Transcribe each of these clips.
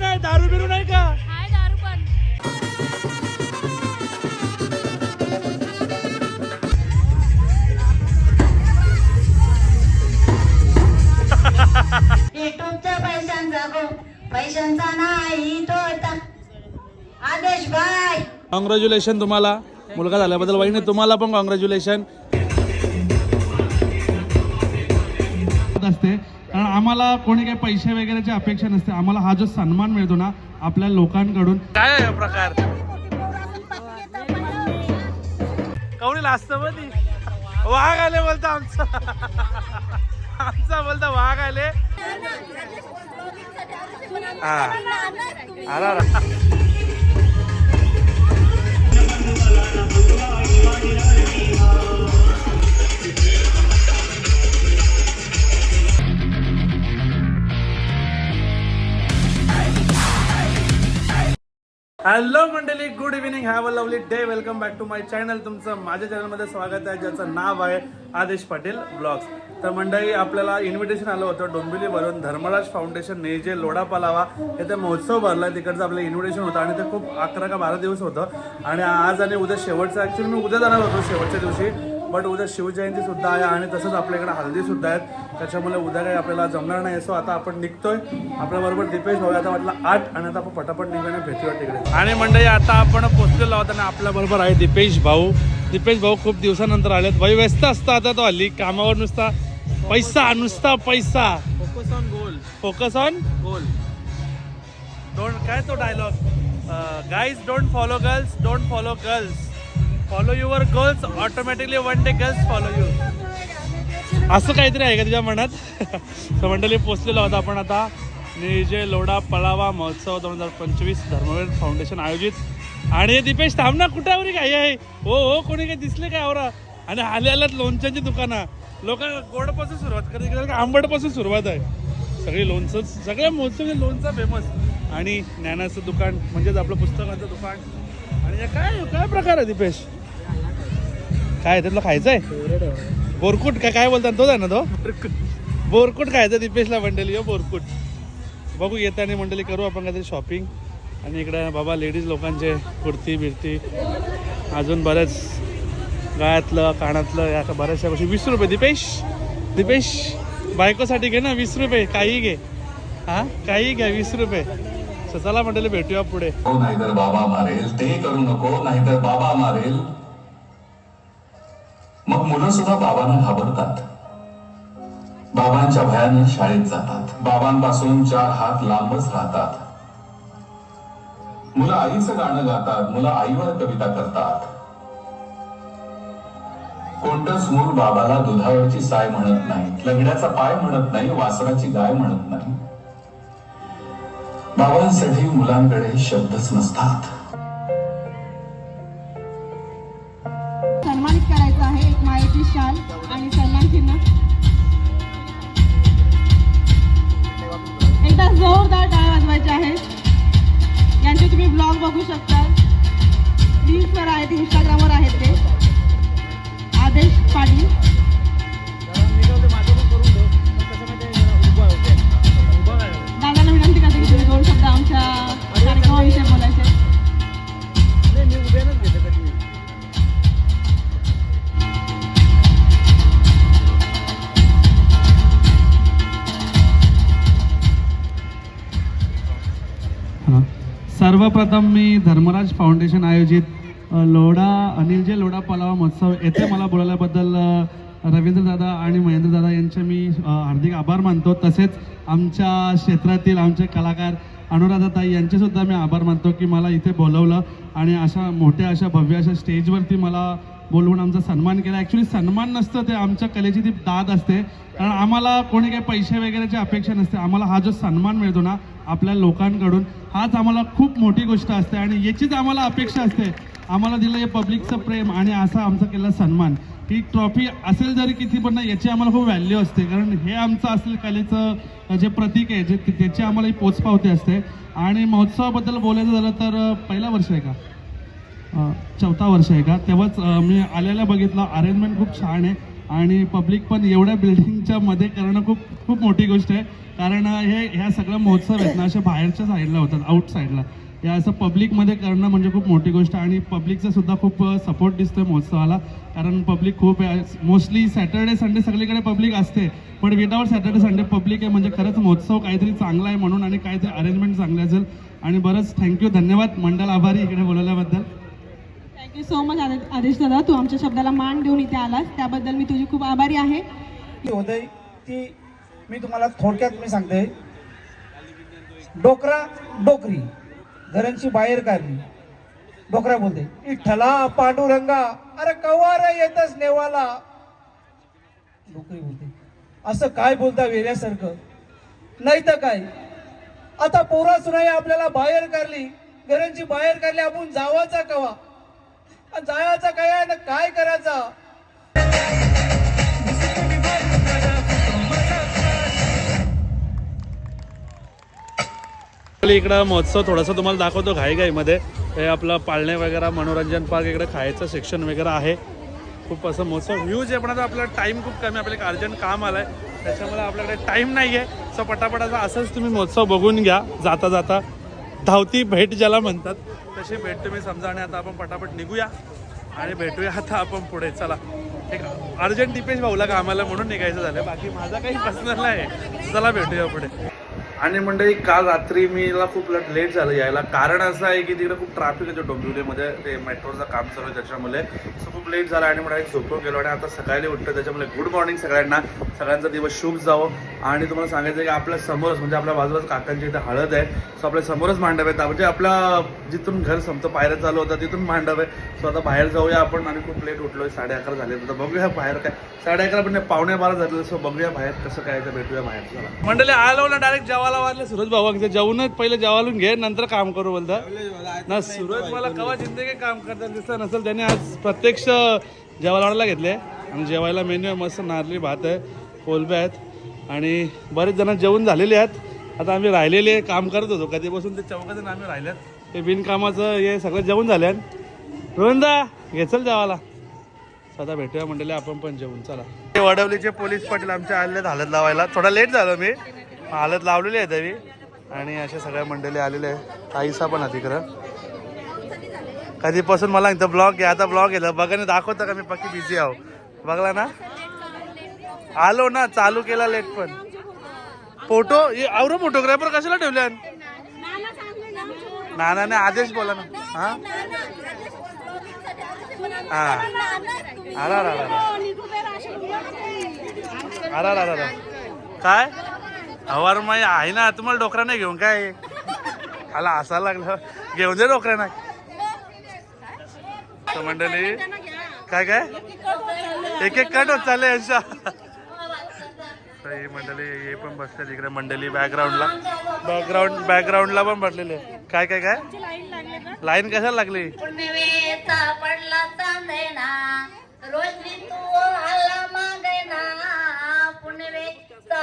नाही दारू बिरू नाही का? हाय दारू पण. युट्यूबचा पैशांचा गो पैशांचा नाही तोटा. आदेश बाय. कॉंग्रॅच्युलेशन तुम्हाला. मुलगा झाल्याबद्दल वहिनी तुम्हाला पण कॉंग्रॅच्युलेशन असते. आम्हाला कोणी काही पैसे वगैरेची अपेक्षा नसते. आम्हाला हा जो सन्मान मिळतो ना आपल्या लोकांकडून. काय आहे हा प्रकार? कवडी लाजत मध्ये वाघ आले बोलतो आमचा. आमचा बोलता वाघ आले. हा. आला आला. हॅलो मंडळी. Good evening have a lovely day welcome back to my channel तुमचं माझ्या चॅनलमध्ये स्वागत आहे ज्याचं नाव आहे आदेश पाटील ब्लॉग्स तर मंडळी आपल्याला इन्व्हिटेशन आलं होतं डोंबिवलीवरून धर्मराज फाउंडेशन ने जे लोडा पलावा येथे महोत्सव भरला. तिकडचं आपलं इन्व्हिटेशन होतं आणि ते खूप अकरा का बारा दिवस होतं. आणि आज आणि उद्या शेवटचं. ॲक्च्युली मी उद्या जाणार होतो शेवटच्या दिवशी. बट उद्या शिवजयंती सुद्धा आहे आणि तसंच आपल्याकडे हल्दी सुद्धा आहेत. त्याच्यामुळे उद्या काही आपल्याला जमणार नाही. सो आता आपण निघतोय. आपल्याबरोबर दीपेश भाऊ आता वाटलं आठ आणि आता आपण पटापट निघाने भेटूया तिकडे. आणि मंडळी आता आपण पोचलेलो आहोत आणि आपल्या बरोबर आहे दीपेश भाऊ. दीपेश भाऊ खूप दिवसानंतर आलेत. भाई व्यस्त असतो आता तो हल्ली. कामावर नुसता पैसा नुसता पैसा. Focus on goal focus on goal don't काय तो dialogue guys don't follow girls don't follow girls follow your girls automatically one day girls follow you असं काहीतरी आहे का तुझ्या मनात? तर मंडळी पोचलेलो आहोत आपण आता. निजे लोढा पळावा महोत्सव दोन हजार पंचवीस धर्मवीर फाउंडेशन आयोजित. आणि दीपेश थांब ना कुठे आवरी काय आहे हो हो कोणी काही दिसले काय आवरा? आणि आले आल्यात लोणच्यांची दुकानं. लोक गोडपासून सुरुवात करते आंबटपासून सुरुवात आहे. सगळी लोणचं सगळ्या महोत्सव लोणचं फेमस आणि ज्ञानाचं दुकान म्हणजेच आपलं पुस्तकाचं दुकान. आणि हे काय काय प्रकार आहे दीपेश? काय त्यातलं खायचं आहे बोरकुट का काय बोलतात तोच आहे ना तो? बोरकुट खायचं दीपेशला मंडळी हो बोरकुट. बघू येताना मंडळी करू आपण काहीतरी शॉपिंग आणि इकडं बाबा लेडीज लोकांचे कुर्ती बिर्ती. अजून बऱ्याच गळ्यातलं कानातलं या बऱ्याचशा गोष्टी. वीस रुपये दीपेश. दीपेश बायकोसाठी घे ना वीस रुपये काही घे. हा? काही घ्या वीस रुपये. चला मंडळी भेटूया पुढे. नाहीतर बाबा मारेल. ते करू नको नाहीतर बाबा मारेल. मग मुलं सुद्धा बाबांना घाबरतात. बाबांच्या भयाने शाळेत जातात. बाबांपासून चार हात लांबच राहतात. मुलं आईचं गाणं गातात मुलं आईवर कविता करतात. कोणतंच मूल बाबाला दुधावरची साय म्हणत नाही लंगड्याचा पाय म्हणत नाही वासराची गाय म्हणत नाही. बाबांसाठी मुलांकडे शब्दच नसतात. सर्वप्रथम मी धर्मराज फाउंडेशन आयोजित अ, लोढा अनिल जे लोढा पलावा महोत्सव येथे मला बोलायबद्दल रवींद्रदादा रवींद्र दादा आणि महेंद्र दादा यांचे मी हार्दिक आभार मानतो. तसेच आमच्या क्षेत्रातील आमचे कलाकार अनुराधाताई यांचेसुद्धा मी आभार मानतो की मला इथे बोलवलं आणि अशा मोठ्या अशा भव्य अशा स्टेजवरती मला बोलवून आमचा सन्मान केला. ॲक्च्युली सन्मान नसतं ते आमच्या कलेची ती दाद असते. कारण आम्हाला कोणी काही पैसे वगैरेची अपेक्षा नसते. आम्हाला हा जो सन्मान मिळतो ना आपल्या लोकांकडून हाच आम्हाला खूप मोठी गोष्ट असते आणि याचीच आम्हाला अपेक्षा असते. आम्हाला दिलं हे पब्लिकचं प्रेम आणि असा आमचा केला सन्मान. ही ट्रॉफी असेल जरी किती पण याची आम्हाला खूप व्हॅल्यू असते. कारण हे आमचं असेल कलेचं जे प्रतीक आहे जे त्याची आम्हाला ही पोचपावती असते. आणि महोत्सवाबद्दल बोलायचं झालं तर पहिला वर्ष आहे का? चौथा वर्ष आहे का? तेव्हाच मी आलेला बघितलं. अरेंजमेंट खूप छान आहे. आणि पब्लिक पण एवढ्या बिल्डिंगच्या मध्ये करणं खूप खूप मोठी गोष्ट आहे. कारण हे ह्या सगळ्या महोत्सव आहेत ना अशा बाहेरच्या साईडला होतात आउट साईडला या असं पब्लिकमध्ये करणं म्हणजे खूप मोठी गोष्ट आहे. आणि पब्लिकचा सुद्धा खूप सपोर्ट दिसतोय महोत्सवाला. कारण पब्लिक खूप मोस्टली सॅटर्डे संडे सगळीकडे पब्लिक असते. पण विदाऊट सॅटर्डे संडे पब्लिक आहे. म्हणजे खरंच महोत्सव काहीतरी चांगला आहे म्हणून आणि काहीतरी अरेंजमेंट चांगले असेल. आणि बरंच थँक्यू धन्यवाद. मंडळ आभारी इकडे बोलवल्याबद्दल. थँक्यू सो मच आदेश दादा तू आमच्या शब्दाला मान देऊन इथे आलास. त्याबद्दल मी तुझी खूप आभारी आहे. ती होते ती मी तुम्हाला थोडक्यात मी सांगते. डोकरा डोकरी घरांची बाहेर काढली. डोकरा बोलते इठ्ठला पांडुरंगा अरे कवार येतच नेवाला. डोकरी बोलते असं काय बोलता वेऱ्यासारखं नाही तर काय? आता पोरा सुनाई आपल्याला बाहेर काढली. घरांची बाहेर काढली आपण जावाचा कवा? जायचं काय आहे ना काय करायचं? इकडं महोत्सव थोडासा तुम्हाला दाखवतो घाईघाईमध्ये. हे आपलं पाळणे वगैरे मनोरंजन पार्क इकडे खायचं सेक्शन वगैरे आहे. खूप असं महोत्सव व्ह्यूज आहे पण आता आपला टाईम खूप कमी आहे. आपल्याला अर्जंट काम आलं आहे त्याच्यामुळे आपल्याकडे टाईम नाही आहे सो पटापटाचा असंच तुम्ही महोत्सव बघून घ्या जाता जाता धावती भेट ज्याला म्हणतात. तशी भेट तुम्ही समजा आणि आता आपण पटापट निघूया. आणि भेटूया आता आपण पुढे. चला. एक अर्जंट टिपेश भाऊला कामाला म्हणून निघायचं झालं बाकी माझा काही पर्सनल आहे चला भेटूया पुढे. आणि मंडळी काल रात्री मीला खूप लेट झालं यायला. कारण असं आहे की तिकडे खूप ट्रॅफिक आहे डोंबिवलीमध्ये ते मेट्रोचं काम चालू आहे त्याच्यामुळे. सो खूप लेट झाला आणि म्हणजे झोपून गेलो आणि आता सकाळी उठतो त्याच्यामुळे गुड मॉर्निंग सगळ्यांना. सगळ्यांचा दिवस शुभ जावो. आणि तुम्हाला सांगायचं की आपल्या समोरच म्हणजे आपल्या बाजूलाच काकांची इथे हळद आहे. सो आपल्या समोरच मांडव आहे म्हणजे आपला जिथून घर संपतं पायऱ्या चालू होता तिथून मांडव आहे सो आता बाहेर जाऊया आपण. आणि खूप लेट उठलोय. साडे अकरा झाले तर बघूया बाहेर काय. साडे अकरा पण पावणे बारा झाले सो बघूया बाहेर कसं काय तर भेटूया बाहेर. चला. मंडळी आलो ना डायरेक्ट जेवायला वाढले सुरज भाऊ जेवणच पहिले जेवालून घे नंतर काम करू बोलता. ना सुरज मला कवा जिंदगी काम करताना दिसत नसेल त्याने आज प्रत्यक्ष जेवायला घेतले. आणि जेवायला मेन्यू आहे मस्त नारळी भात आहे कोलबे आहेत. आणि बरेच जण जेवण झालेले आहेत. आता आम्ही राहिलेले काम करत होतो. कधीपासून ते चौकाजण आम्ही राहिल्यात ते बिनकामाचं हे सगळं जेवण झाले रोहनदा घेचल जेवायला. आता भेटूया मंडळी आपण पण जेवून चला. वडवलीचे पोलीस पाटील आमच्या आलेले हालत लावायला. थोडा लेट झालो मी. हालत लावलेली आहे तरी आणि अशा सगळ्या मंडळी आलेले आहे आईसा पण आहे तिकडं कधीपासून मला इथं ब्लॉग घ्या आता ब्लॉग गेलं बघा दाखवतं का मी? पक्की बिझी आहो. बघला ना? आलो ना चालू केला लेट पण. फोटो आवरो फोटोग्राफर कशाला ठेवले नानाने आदेश बोला ना. हा? हा. अरा अरा अरा अरा काय? हवार माई आहे ना तुम्हाला डोकरा नाही घेऊन काय? आला असायला लागलं. घेऊन दे डोकरा नाही. तर मंडळी काय काय? एक एक कट होत चालले यांच्या तर मंडळी हे पण बसतात इकडे. मंडळी बॅकग्राऊंडला बॅकग्राऊंड बॅकग्राऊंडला पण बसलेले काय काय काय? लाईन कशाला लागली? पुण्यवेचा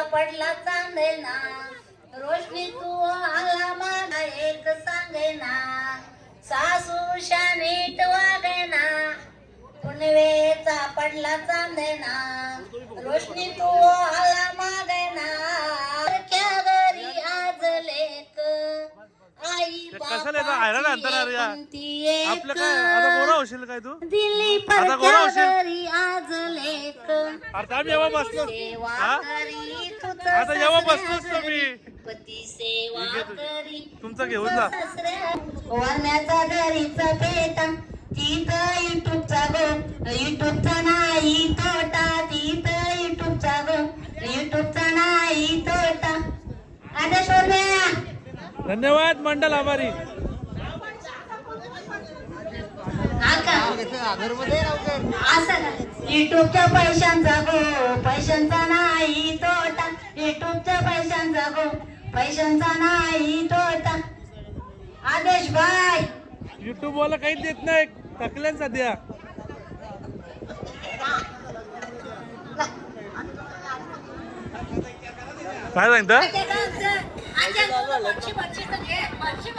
पडला चांदे चांदेना रोशनी तू आला मला एक सांगेना. सासू शानीट वागेना. पुण्यवेचा पडला चांदेना रोशनी तू आला मागे ना कशाला येतं? हैराण आणतात रे या. आपलं काय? आता गोरा होशील काय तू? दिली आता गोरा होशील? आज आता आम्ही जेव्हा बसलो. हा? आता जेव्हा बसलोच तुम्ही. पती सेवा करी तुमचं घेऊन जा. वरण्याचा घरीचा पेटा तिथं युट्यूबचा गो. युट्यूबचा नाही तोटा. तिथं युट्यूबचा गो. युट्यूबचा नाही तोटा. आता शोधल्या धन्यवाद मंडल आभारी. युट्यूबच्या पैशांचा गो पैशांचा नाही तोटा. युट्यूबच्या पैशांचा गो पैशांचा नाही तोटा. आदेश बाय. युट्यूब वाला काहीच देत नाही. थकल्यान सध्या. काय सांगता?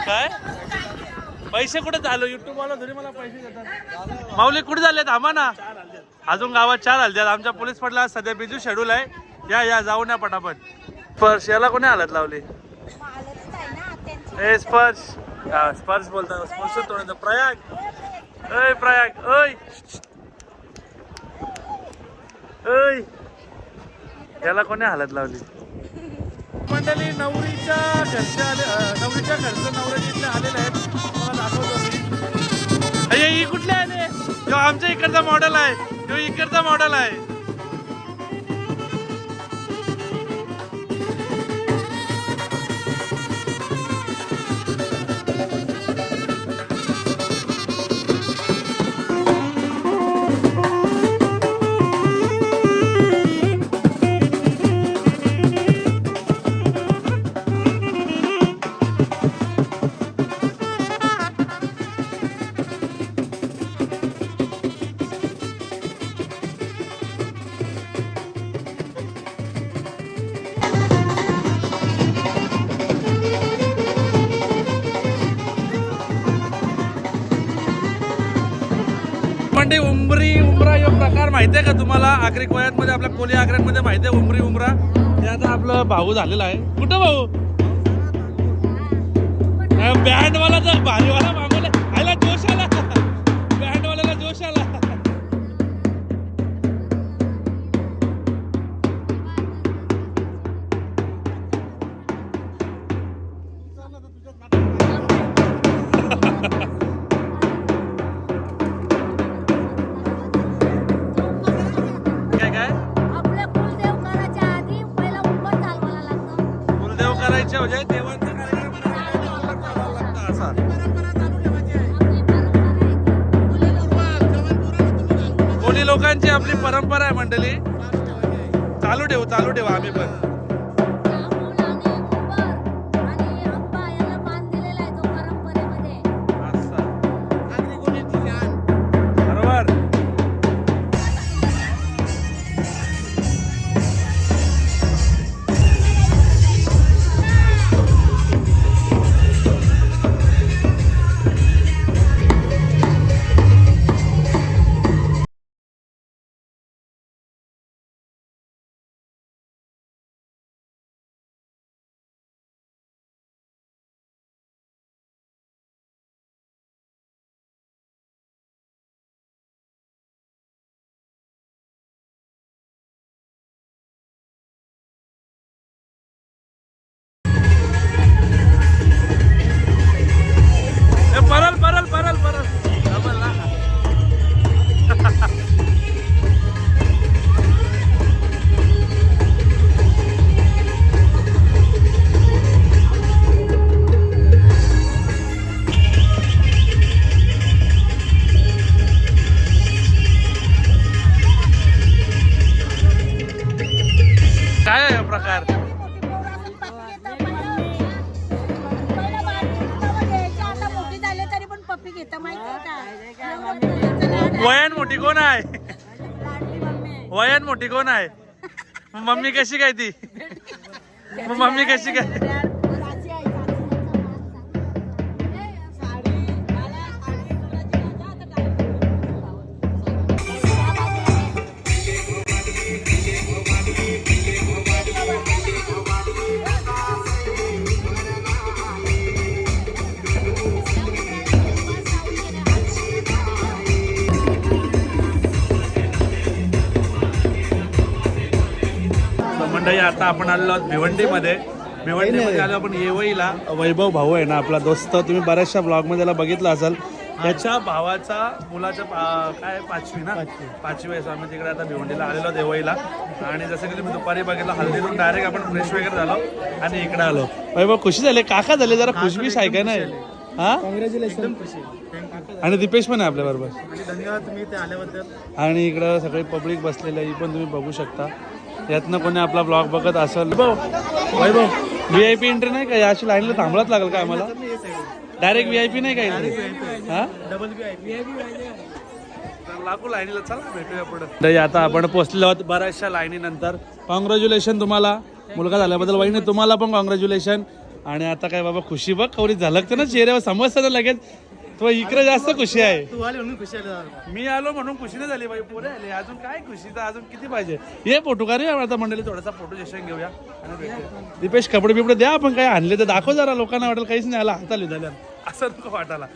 काय? पैसे कुठे झालं? युट्यूब वाला तरी मला पैसे देतात. माऊली कुठे झाले थांबा ना. अजून गावात चार हलत्यात आमच्या पोलीस पडला. सध्या बिजू शेड्यूल आहे. या या जाऊ ना पटापट. स्पर्श याला कोणी हालत लावली? ए स्पर्श. स्पर्श बोलता. स्पर्श तोडायचं. प्रयाग. ऐ प्रयाग. अय ऐ याला कोणी हालत लावली? मंडळी नवरीच्या घरच्या आले नवरीच्या घरचं नवऱ्या इथले आलेले आहेत दाखवतो मी. अय्या, ही कुठले आले ह्यो आमच्या इकडचा मॉडेल आहे. तो इकडचा मॉडेल आहे. आगरी कोयातमध्ये आपल्या कोली आग्र्यांमध्ये माहिती आहे? उमरी उमरा. हे आता आपलं भाऊ झालेला आहे. कुठं भाऊ? बँड वाला तर भारीवाला आपली परंपरा आहे मंडळी. चालू ठेवू चालू ठेवू आम्ही पण. का? वयान मोठी कोण आहे? वयान मोठी कोण आहे? मम्मी कशी काय ती? मम्मी कशी काय? मंडळी आता आपण आलेलो आहोत भिवंडीमध्ये. भिवंडीमध्ये आलो आपण येवईला. वैभव भाऊ आहे ना आपला दोस्त. तुम्ही बऱ्याचशा ब्लॉगमध्ये त्याला बघितलं असाल. त्याच्या भावाचा मुलाच्या काय पाचवी ना? पाचवी. आहे. आम्ही तिकडे आता भिवंडीला आलेलो येवईला. आणि जसं की तुम्ही दुपारी बघितलं हल्दीतून डायरेक्ट आपण फ्रेश वगैरे झालो आणि इकडे आलो. वैभव खुशी झाले? काका झाले? जरा खुशबीश आहे का नाही? हा? कॉंग्रॅच्युलेशन. आणि दीपेश पण आहे आपल्या बरोबर. आणि धन्यवाद तुम्ही इथे आल्याबद्दल. आणि इकडं सगळी पब्लिक बसलेली आहे. ही पण तुम्ही बघू शकता. यातनं कोणी आपला ब्लॉग बघत असेल. Vaibhav V I P entry नाही का? याची लाईनला थांबलाच लागेल का आम्हाला? डायरेक्ट व्ही आय पी नाही का? हा? डबल बी आय पी लागू लाईनीला चला भेटूया पुढे. आता आपण पोहोचलो आहोत बऱ्याचशा लाईनीनंतर. कॉंग्रॅच्युलेशन तुम्हाला. मुलगा झाल्याबद्दल वहिनी तुम्हाला पण कॉंग्रॅच्युलेशन आणि आता काय बाबा खुशी बघ कवरी झलकते ना? चेहऱ्यावर समजतं ना लगेच. तो इकडे जास्त खुशी आहे. तू आले म्हणून खुशी आले मी आलो म्हणून खुशी नाही झाली बाई पोरे आले. अजून काय खुशी? तर अजून किती पाहिजे? ये फोटो का रे आता मंडळी. थोडासा फोटो सेशन घेऊया. आणि भेटूया. दीपेश कपडे बिपडे द्या आपण काय आणले तर दाखव जरा. लोकांना वाटेल काहीच नाही आला. हाताली झाल्या असं नको वाटायला.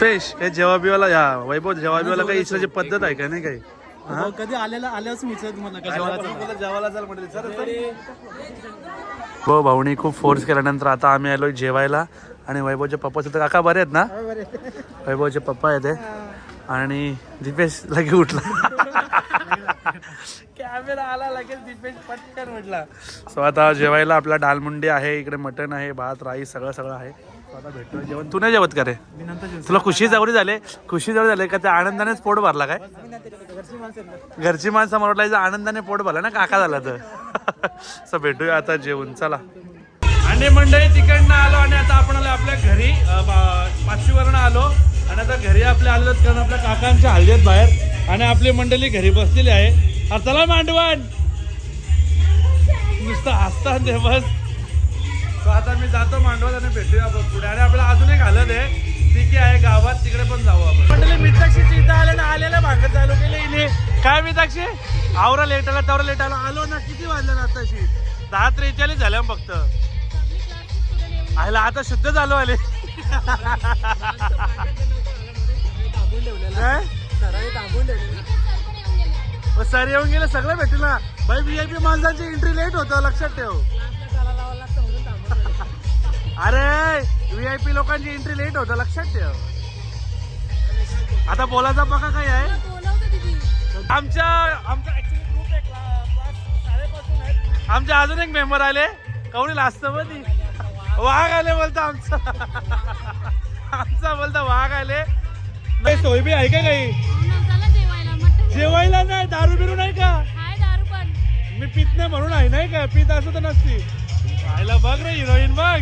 पेश हे जेव्हा बिवाला या वैभव जेव्हा बिवाला काही इच्छाची पद्धत आहे का नाही काही? हा? कधी आलेला आल्याच मी तुम्हाला कशा जेवायला चाल म्हटलं हो भाऊनी खूप फोर्स केल्यानंतर आता आम्ही आलो जेवायला. आणि वैभवचे पप्पा सुद्धा काका बरे आहेत ना? वैभवचे पप्पा आहेत हे. आणि दीपेश लगे उठला. कॅमेरा आला लगेच दीपेश पटकन उठला. सो आता जेवायला आपला डालमुंडी आहे इकडे मटन आहे भात राईस सगळं सगळं आहे. आता भेटतो जेवण. तू नाही जेवत का रे? तुला खुशी जवळी झाले? खुशी जवळ झाले का? त्या आनंदानेच पोट भरला काय? घरची माणसं मला वाटलं आनंदाने पोट भरला ना काका झाला तर. सो भेटूया आता जेवून. चला. आणि मंडळी तिकडनं आलो आणि आता घरी आपल्या कारण आपल्या काकांच्या हल्ली बाहेर आणि आपली मंडळी घरी बसलेली आहे. अरे चला मांडवण नुसतं हसता ते बस आता मी जातो मांडवत आणि भेटूया आपण पुढे. आणि आपल्याला अजून एक हालत आहे. ती की आहे गावात. तिकडे पण जाऊ आपण. मंडळी मिताक्षी इथं आले ना आलेल्या भागात चालू केले इने. काय मिताक्षी? आवरा लेट आला तेवढा लेट आला. आलो ना किती वाजलं ना आताशी? दहा त्रेचाळीस झाल्या फक्त. आयला आता शुद्ध झालो आले. काय सर येऊन गेले सगळं भेटेल. ना बाई व्ही आय पी माणसांची एंट्री लेट होतं लक्षात ठेव. अरे व्ही आय पी लोकांची एंट्री लेट होतं लक्षात ठेव. आता बोलायचा बघा काय आहे? आमच्या आमचा आहे शाळेपासून आहे. आमचे अजून एक मेंबर आले. कवडी मध्ये वाघ आले बोलता आमचा. आमचा बोलता वाघ आले. नाही सोय बी आहे का काही? जेवायला नाही दारू बिरू नाही का? मी पित नाही म्हणून आहे नाही का? पित असं तर नसती. पाहिला बघ रे हिरोईन बघ.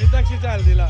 मिताक्षी चाल दिला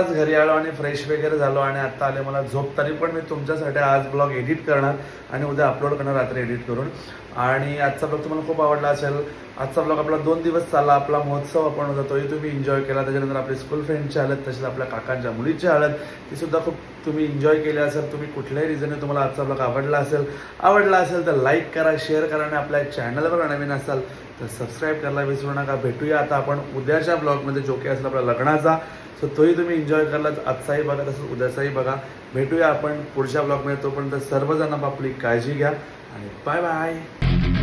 más घरी आलो आणि फ्रेश वगैरे झालो आणि आत्ता आले मला झोप तरी पण मी तुमच्यासाठी आज ब्लॉग एडिट करणार आणि उद्या अपलोड करणार रात्री एडिट करून. आणि आजचा ब्लॉग तुम्हाला खूप आवडला असेल आजचा ब्लॉग आपला दोन दिवस चालला आपला महोत्सव आपण होता तोही तुम्ही एन्जॉय केला. त्याच्यानंतर आपले स्कूल फ्रेंडची हळद तसेच आपल्या काकांच्या मुलीची हळद ती सुद्धा खूप तुम्ही एन्जॉय केली असेल. तुम्ही कुठल्याही रिझनने तुम्हाला आजचा ब्लॉग आवडला असेल आवडला असेल तर लाईक करा शेअर करा आणि आपल्या चॅनलवर नवीन असाल तर सबस्क्राईब करायला विसरू नका. भेटूया आता आपण उद्याच्या ब्लॉगमध्ये जो काही असेल आपल्या लग्नाचा सो तोही तुम्ही एन्जॉय करला आजचाही बघा तसंच उद्याचाही बघा. भेटूया आपण पुढच्या ब्लॉगमध्ये. तोपर्यंत सर्वजण आपली काळजी घ्या. आणि बाय बाय.